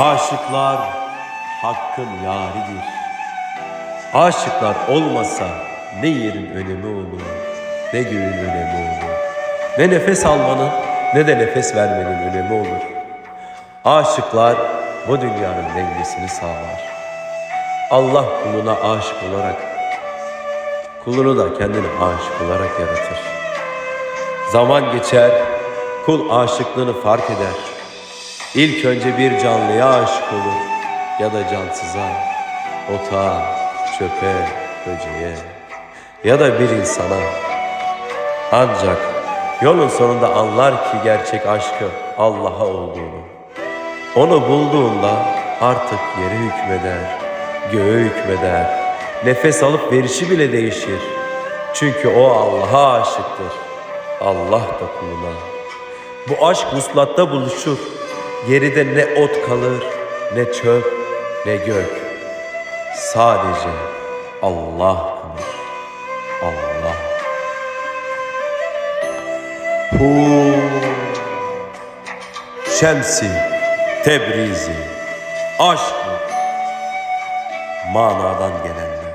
Aşıklar hakkın yaridir. Aşıklar olmasa ne yerin önemi olur, ne göğün önemi olur. Ne nefes almanın ne de nefes vermenin önemi olur. Aşıklar bu dünyanın dengesini sağlar. Allah kuluna aşık olarak, kulunu da kendine aşık olarak yaratır. Zaman geçer, kul aşıklığını fark eder. İlk önce bir canlıya aşık olur ya da cansıza, ota, çöpe, böceğe ya da bir insana. Ancak yolun sonunda anlar ki gerçek aşkı Allah'a olduğunu. Onu bulduğunda artık yere hükmeder, göğe hükmeder. Nefes alıp verişi bile değişir. Çünkü o Allah'a aşıktır. Allah da kuluna. Bu aşk vuslatta buluşur. Geride ne ot kalır, ne çöp, ne gök. Sadece Allah kalır. Allah. Hu Şemsi Tebrizi Aşk mı? Manadan gelenler